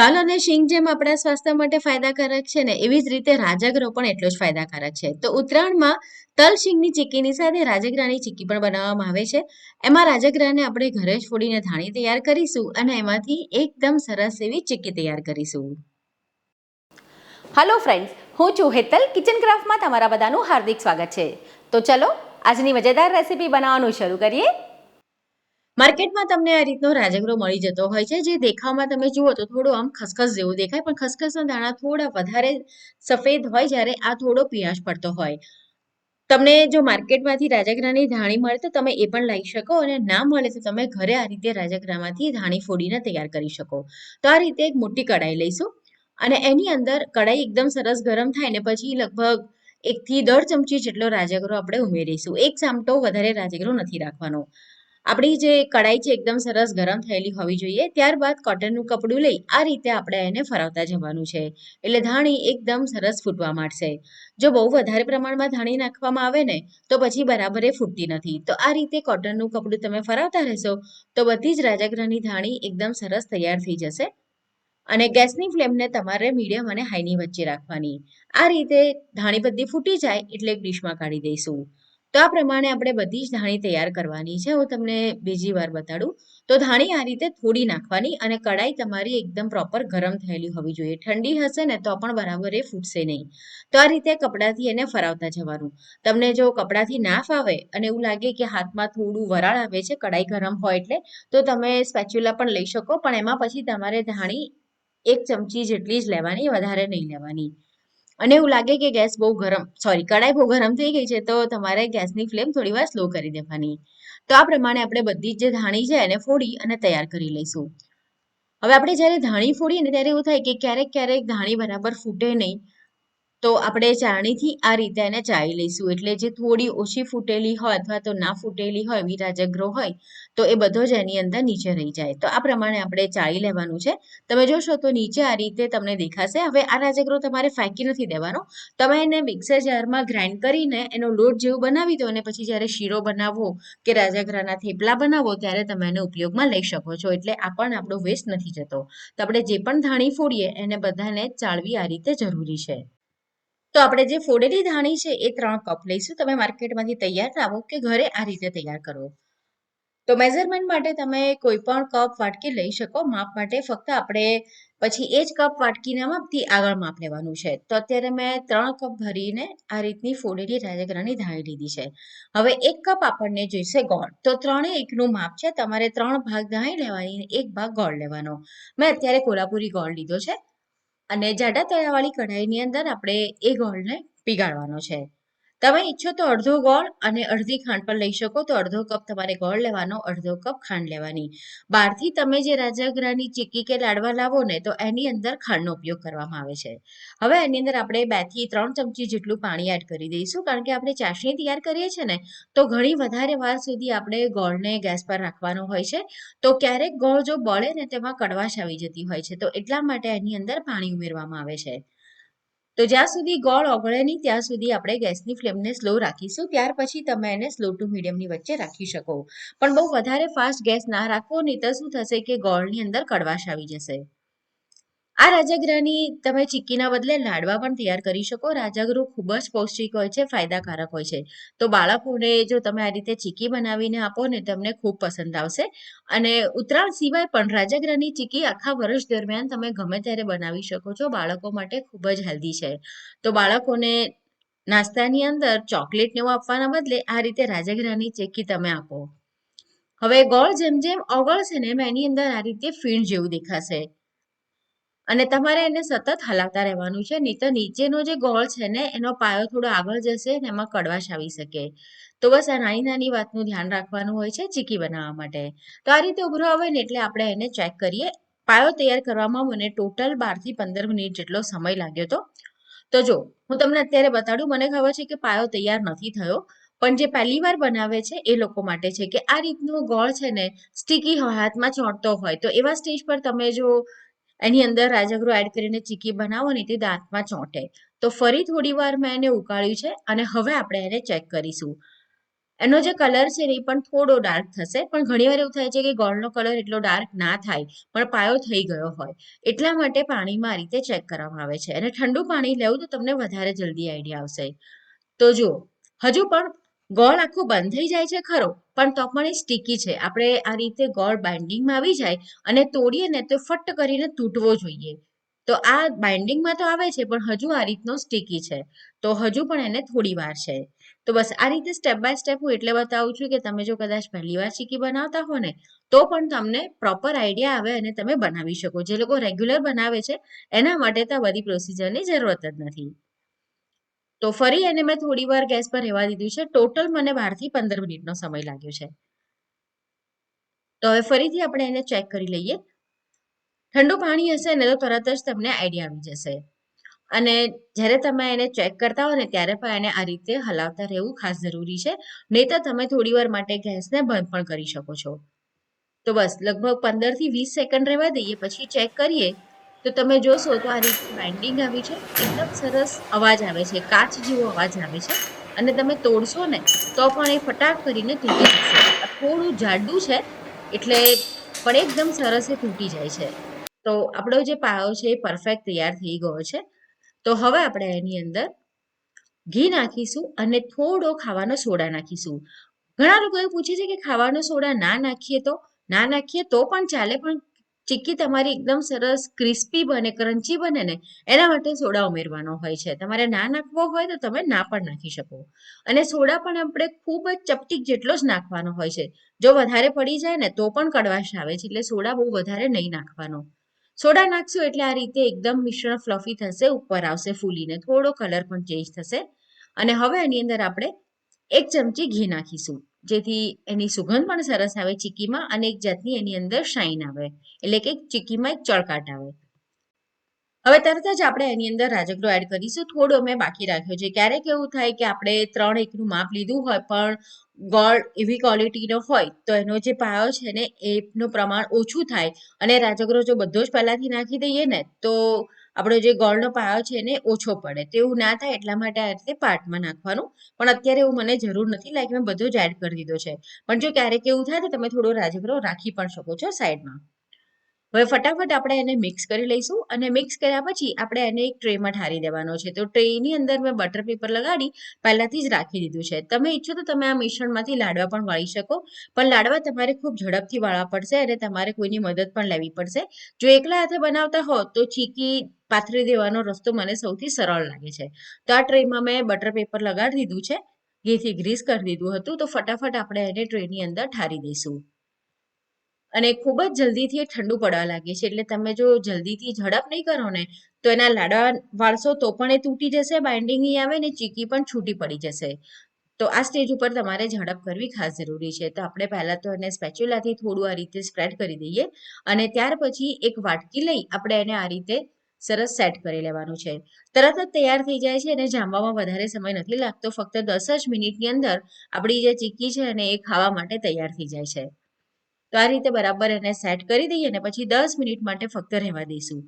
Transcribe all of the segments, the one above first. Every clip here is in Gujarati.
તલ અને શીંગ જેમ આપણા સ્વાસ્થ્ય માટે ફાયદાકારક છે ને, એવી જ રીતે રાજગરો પણ એટલો જ ફાયદાકારક છે. તો ઉત્તરાયણમાં તલ, શીંગની ચીક્કીની સાથે રાજગરાની ચીક્કી પણ બનાવવામાં આવે છે. એમાં રાજગરાને આપણે ઘરે જ ફોડીને ધાણી તૈયાર કરીશું અને એમાંથી એકદમ સરસ એવી ચીક્કી તૈયાર કરીશું. હલો ફ્રેન્ડ્સ હું છું હેતલ કિચન ક્રાફ્ટમાં તમારા બધાનું હાર્દિક સ્વાગત છે. તો ચલો, આજની મજેદાર રેસીપી બનાવવાનું શરૂ કરીએ. માર્કેટમાં તમને આ રીતનો રાજગરો મળી જતો હોય છે. જે દેખાવમાં તમે જુઓ તો થોડું આમ ખસખસ જેવું દેખાય, પણ ખસખસના દાણા થોડા વધારે સફેદ હોય જ્યારે આ થોડો પીળાશ પડતો હોય. તમને જો માર્કેટમાંથી રાજાગરાની ધાણી મળે તો તમે એ પણ લઈ શકો અને ના મળે તો તમે ઘરે આ રીતે રાજાગરામાંથી ધાણી ફોડીને તૈયાર કરી શકો. તો આ રીતે એક મોટી કડાઈ લઈશું અને એની અંદર કડાઈ એકદમ સરસ ગરમ થાય ને પછી લગભગ એકથી દોઢ ચમચી જેટલો રાજાગરો આપણે ઉમેરીશું. એક ચામટો વધારે રાજાગરો નથી રાખવાનો. આપણી જે કડાઈ છે એકદમ સરસ ગરમ થયેલી હોવી જોઈએ. ત્યારબાદ કોટનનું કપડું લઈ આ રીતે આપણે એને ફરાવતા જવાનું છે. એટલે ધાણી એકદમ સરસ ફૂટવા માંડશે. જો બહુ વધારે પ્રમાણમાં ધાણી નાખવામાં આવે ને, તો પછી બરાબર એ ફૂટતી નથી. તો આ રીતે કોટનનું કપડું તમે ફરાવતા રહેશો, તો બધી જ રાજાગ્રહની ધાણી એકદમ સરસ તૈયાર થઈ જશે. અને ગેસની ફ્લેમને તમારે મીડિયમ અને હાઈની વચ્ચે રાખવાની. આ રીતે ધાણી બધી ફૂટી જાય એટલે એક ડીશમાં કાઢી દઈશું. તો આ પ્રમાણે આપણે બધી જ ધાણી તૈયાર કરવાની છે. હું તમને બીજી વાર બતાડું. તો ધાણી આ રીતે થોડી નાખવાની અને કડાઈ તમારી એકદમ પ્રોપર ગરમ થયેલી હોવી જોઈએ. ઠંડી હશે ને તો પણ બરાબર એ ફૂટશે નહીં. તો આ રીતે કપડાથી એને ફરાવતા જવાનું. તમને જો કપડાથી ના ફાવે અને એવું લાગે કે હાથમાં થોડું વરાળ આવે છે કડાઈ ગરમ હોય એટલે, તો તમે સ્પેચ્યુલા પણ લઈ શકો. પણ એમાં પછી તમારે ધાણી એક ચમચી જેટલી જ લેવાની, વધારે નહીં લેવાની. અને એવું લાગે કે ગેસ બહુ ગરમ સોરી કડાઈ બહુ ગરમ થઈ ગઈ છે, તો તમારે ગેસની ફ્લેમ થોડી વાર સ્લો કરી દેવાની. તો આ પ્રમાણે આપણે બધી જ ધાણી છે એને ફોડી અને તૈયાર કરી લઈશું. હવે આપણે જ્યારે ધાણી ફોડીએ ને ત્યારે એવું થાય કે ક્યારેક ક્યારેક ધાણી બરાબર ફૂટે નહીં તો આપણે ચાળણીથી આ રીતે એને ચાળી લઈશું. એટલે જે થોડી ઓછી ફૂટેલી હોય અથવા તો ના ફૂટેલી હોય વિરાજગ્રો રાજગરો હોય, તો એ બધો જ એની અંદર નીચે રહી જાય. તો આ પ્રમાણે આપણે ચાળી લેવાનું છે. તમે જોશો તો નીચે આ રીતે તમને દેખાશે. હવે આ રાજગ્રો તમારે ફેંકી નથી દેવાનો. તમે એને મિક્સર જારમાં ગ્રાઇન્ડ કરીને એનો લોટ જેવું બનાવી દો અને પછી જ્યારે શીરો બનાવો કે રાજાગ્રાના થેપલા બનાવો ત્યારે તમે એને ઉપયોગમાં લઈ શકો છો. એટલે આ પણ આપણો વેસ્ટ નથી જતો. તો આપણે જે પણ ધાણી ફોડીએ, એને બધાને ચાળવી આ રીતે જરૂરી છે. તો આપણે જે ફોડેલી ધાણી છે, એ ત્રણ કપ લઈશું. તમે માર્કેટમાંથી તૈયાર લાવો કે ઘરે આ રીતે તૈયાર કરો. તો મેઝરમેન્ટ માટે તમે કોઈ પણ કપ વાટકી લઈ શકો. માપ માટે ફક્ત આપણે પછી એ જ કપ વાટકીના માપથી આગળ માપ લેવાનું છે. તો અત્યારે મેં ત્રણ કપ ભરીને આ રીતની ફોડેલી રાજગરાની ધાણી લીધી છે. હવે એક કપ આપણને જોઈશે ગોળ. તો ત્રણે એકનું માપ છે. તમારે ત્રણ ભાગ ધાણી લેવાની એક ભાગ ગોળ લેવાનો. મેં અત્યારે કોલ્હાપુરી ગોળ લીધો છે. અને જાડા તળાવાળી કઢાઈની અંદર આપણે એ ગોળને પીગાળવાનો છે. તમે ઈચ્છો તો અડધો ગોળ અને અડધી ખાંડ પણ લઈ શકો. તો અડધો કપ તમારે ગોળ લેવાનો, અડધો કપ ખાંડ લેવાની. બહારથી તમે જે રાજાગરાની ચીક્કી કે લાડવા લાવો ને, તો એની અંદર ખાંડનો ઉપયોગ કરવામાં આવે છે. હવે એની અંદર આપણે બેથી ત્રણ ચમચી જેટલું પાણી એડ કરી દઈશું. કારણ કે આપણે ચાસણી તૈયાર કરીએ છીએ ને, તો ઘણી વધારે વાર સુધી આપણે ગોળને ગેસ પર રાખવાનો હોય છે. તો ક્યારેક ગોળ જો બળે ને, તેમાં કડવાશ આવી જતી હોય છે. તો એટલા માટે એની અંદર પાણી ઉમેરવામાં આવે છે. તો જ્યાં સુધી ગોળ ઓગળે નહીં, ત્યાં સુધી આપણે ગેસની ફ્લેમને સ્લો રાખીશું. ત્યાર પછી તમે એને સ્લો ટુ મીડિયમની વચ્ચે રાખી શકો. પણ બહુ વધારે ફાસ્ટ ગેસ ના રાખવો નહીં, તો શું થશે કે ગોળની અંદર કડવાશ આવી જશે. આ રાજાગ્રહની તમે ચીક્કીના બદલે લાડવા પણ તૈયાર કરી શકો. રાજગરો ખૂબ જ પૌષ્ટિક હોય છે, ફાયદાકારક હોય છે. તો બાળકોને જો તમે આ રીતે ચીક્કી બનાવીને આપો ને તમને ખૂબ પસંદ આવશે. અને ઉત્તરાયણ સિવાય પણ રાજગરાની ચીક્કી આખા વર્ષ દરમિયાન તમે ગમે ત્યારે બનાવી શકો છો. બાળકો માટે ખૂબ જ હેલ્ધી છે. તો બાળકોને નાસ્તાની અંદર ચોકલેટ ને એવું આપવાના બદલે આ રીતે રાજગરાની ચીક્કી તમે આપો. હવે ગોળ જેમ જેમ ઓગળશે ને એમ એની અંદર આ રીતે ફીણ જેવું દેખાશે. અને તમારે એને સતત હલાવતા રહેવાનું છે, નહીં તો નીચેનો જે ગોળ છે ને, એનો પાયો થોડો આગળ જશે ને એમાં કડવાશ આવી શકે. તો બસ આ નાની નાની વાતનું ધ્યાન રાખવાનું હોય છે ચીકી બનાવવા માટે. તો આ રીતે ઉભરો આવે ને એટલે આપણે એને ચેક કરીએ. પાયો તૈયાર કરવામાં મને ટોટલ બારથી પંદર મિનિટ જેટલો સમય લાગ્યો હતો. તો જો, હું તમને અત્યારે બતાડું, મને ખબર છે કે પાયો તૈયાર નથી થયો, પણ જે પહેલી વાર બનાવે છે એ લોકો માટે છે કે આ રીતનું ગોળ છે ને સ્ટીકી હાથમાં ચોંટતો હોય, તો એવા સ્ટેજ પર તમે જો એની અંદર રાજગરો એડ કરીને ચીકી બનાવો ને તે દાંતમાં ચોંટે. તો ફરી થોડી વાર મેં એને ઉકાળ્યું છે અને હવે આપણે એને ચેક કરીશું. એનો જે કલર છે એ પણ થોડો ડાર્ક થશે, પણ ઘણીવાર એવું થાય છે કે ગોળનો કલર એટલો ડાર્ક ના થાય, પણ પાયો થઈ ગયો હોય. એટલા માટે પાણીમાં આ રીતે ચેક કરવામાં આવે છે. અને ઠંડુ પાણી લેવું તો તમને વધારે જલ્દી આઈડિયા આવશે. તો જુઓ, હજુ પણ ગોળ આખો બંધ થઈ જાય છે, ખરો. પણ તો પણ એ સ્ટીકી છે. આપણે આ રીતે ગોળ બાઇન્ડિંગમાં આવી જાય અને તોડીએ ને તો ફટ કરીને તૂટવો જોઈએ. તો આ બાઇન્ડિંગમાં તો આવે છે, પણ હજુ આ રીતનો સ્ટીકી છે. તો હજુ પણ એને થોડી વાર છે. તો બસ આ રીતે સ્ટેપ બાય સ્ટેપ હું એટલે બતાવું છું કે તમે જો કદાચ પહેલી વાર ચીકી બનાવતા હો ને, તો પણ તમને પ્રોપર આઈડિયા આવે અને તમે બનાવી શકો. જે લોકો રેગ્યુલર બનાવે છે, એના માટે તો આ બધી પ્રોસિજરની જરૂરત જ નથી. તો ફરી એને મેં થોડી વાર ગેસ પર રહેવા દીધું છે. ટોટલ મને બારથી પંદર મિનિટનો સમય લાગ્યો છે. તો હવે ફરીથી આપણે એને ચેક કરી લઈએ. ઠંડુ પાણી હશે ને તો તરત જ તમને આઈડિયા આવી જશે. અને જ્યારે તમે એને ચેક કરતા હો ને ત્યારે પણ એને આ રીતે હલાવતા રહેવું ખાસ જરૂરી છે. નહીં તો તમે થોડી વાર માટે ગેસને બંધ પણ કરી શકો છો. તો બસ, લગભગ પંદરથી વીસ સેકન્ડ રહેવા દઈએ, પછી ચેક કરીએ. તો તમે જોશો તો આ રીતે બાઇન્ડિંગ આવી છે. એકદમ સરસ અવાજ આવે છે. કાચ જેવો અવાજ આવે છે. અને તમે તોડશો ને, તો પણ એ ફટાક કરીને તૂટી જશે. થોડું જાડું છે, એટલે પણ એકદમ સરસ એ તૂટી જાય છે. તો આપણો જે પાયો છે એ પરફેક્ટ તૈયાર થઈ ગયો છે. તો હવે આપણે એની અંદર ઘી નાખીશું અને થોડો ખાવાનો સોડા નાખીશું. ઘણા લોકો એવું પૂછે છે કે ખાવાનો સોડા ના નાખીએ તો? ના નાખીએ તો પણ ચાલે, પણ ચીક્કી તમારી એકદમ સરસ ક્રિસ્પી બને, ક્રન્ચી બને ને, એના માટે સોડા ઉમેરવાનો હોય છે. તમારે ના નાખવો હોય તો તમે ના પણ નાખી શકો. અને સોડા પણ આપણે ખૂબ જ ચપટીક જેટલો જ નાખવાનો હોય છે. જો વધારે પડી જાય ને, તો પણ કડવાશ આવે છે, એટલે સોડા બહુ વધારે નહીં નાખવાનો. સોડા નાખશો એટલે આ રીતે એકદમ મિશ્રણ ફ્લફી થશે, ઉપર આવશે ફૂલીને. થોડો કલર પણ ચેન્જ થશે. અને હવે એની અંદર આપણે એક ચમચી ઘી નાખીશું. જેથી એની સુગંધ પણ સરસ આવે ચીકીમાં અને એક જાતની એની અંદર શાઇન આવે. એટલે કે ચીકીમાં એક ચળકાટ આવે. હવે તરત જ આપણે એની અંદર રાજગરો એડ કરીશું. થોડો મેં બાકી રાખ્યો છે. ક્યારેક એવું થાય કે આપણે ત્રણ એકનું માપ લીધું હોય પણ ગોળ એવી ક્વોલિટીનો હોય, તો એનો જે પાયો છે ને, એનું પ્રમાણ ઓછું થાય. અને રાજગરો જો બધો જ પહેલાંથી નાખી દઈએ ને, તો આપણો જે ગોળનો પાયો છે ને ઓછો પડે. તેવું ના થાય એટલા માટે આ રીતે પાર્ટમાં નાખવાનું. પણ અત્યારે એવું મને જરૂર નથી, લાઈક મેં બધો જ એડ કરી દીધો છે. પણ જો ક્યારેક એવું થાય તો તમે થોડો રાજગરો રાખી પણ શકો છો સાઈડમાં. હવે ફટાફટ આપણે એને મિક્સ કરી લઈશું અને મિક્સ કર્યા પછી આપણે એને એક ટ્રેમાં ઠારી દેવાનો છે. તો ટ્રેની અંદર મેં બટર પેપર લગાડી, પહેલાંથી જ રાખી દીધું છે. તમે ઈચ્છો તો તમે આ મિશ્રણમાંથી લાડવા પણ વાળી શકો, પણ લાડવા તમારે ખૂબ ઝડપથી વાળવા પડશે અને તમારે કોઈની મદદ પણ લેવી પડશે. જો એકલા હાથે બનાવતા હો તો ચીકી પાથરી દેવાનો રસ્તો મને સૌથી સરળ લાગે છે. તો આ ટ્રેમાં મેં બટર પેપર લગાડી દીધું છે, ઘીથી ગ્રીસ કરી દીધું હતું, તો ફટાફટ આપણે એને ટ્રેની અંદર ઠારી દઈશું. અને ખૂબ જ જલ્દીથી એ ઠંડુ પડવા લાગે છે. એટલે તમે જો જલ્દીથી ઝડપ નહીં કરો ને, તો એના લાડવા વાળશો તો પણ એ તૂટી જશે બાઇન્ડિંગ નહીં આવે ને ચીકી પણ છૂટી પડી જશે. તો આ સ્ટેજ ઉપર તમારે ઝડપ કરવી ખાસ જરૂરી છે. તો આપણે પહેલાં તો એને સ્પેચ્યુલાથી થોડું આ રીતે સ્પ્રેડ કરી દઈએ અને ત્યાર પછી એક વાટકી લઈ આપણે એને આ રીતે સરસ સેટ કરી લેવાનું છે. તરત જ તૈયાર થઈ જાય છે અને જામવામાં વધારે સમય નથી લાગતો. ફક્ત દસ જ મિનિટની અંદર આપણી જે ચીક્કી છે અને એ ખાવા માટે તૈયાર થઈ જાય છે. તો આ રીતે બરાબર એને સેટ કરી દઈએ ને પછી દસ મિનિટ માટે ફક્ત રહેવા દઈશું.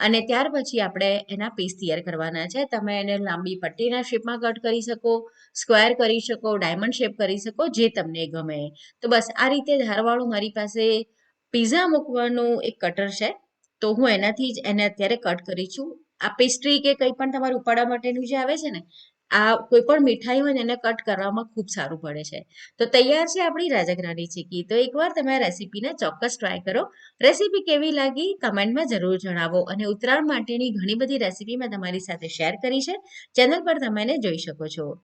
અને ત્યાર પછી આપણે એના પીસ તૈયાર કરવાના છે. તમે એને લાંબી પટ્ટીના શેપમાં કટ કરી શકો સ્ક્વેર કરી શકો ડાયમંડ શેપ કરી શકો, જે તમને ગમે. તો બસ આ રીતે ધારવાળું મારી પાસે પીઝા મૂકવાનું એક કટર છે. તો હું એનાથી જ એને અત્યારે કટ કરી છું. આ પેસ્ટ્રી કે કંઈ પણ તમારું ઉપાડવા માટેનું જે આવે છે ને આ કોઈ પણ મીઠાઈ હોય ને એને કટ કરવામાં ખૂબ સારું પડે છે. તો તૈયાર છે આપણી રાજગરાની ચીકી. તો એકવાર તમે આ રેસીપીને ચોક્કસ ટ્રાય કરો. રેસીપી કેવી લાગી કમેન્ટમાં જરૂર જણાવો અને ઉત્તરાયણ માટેની ઘણી બધી રેસીપી મેં તમારી સાથે શેર કરી છે. ચેનલ પર તમે એને જોઈ શકો છો.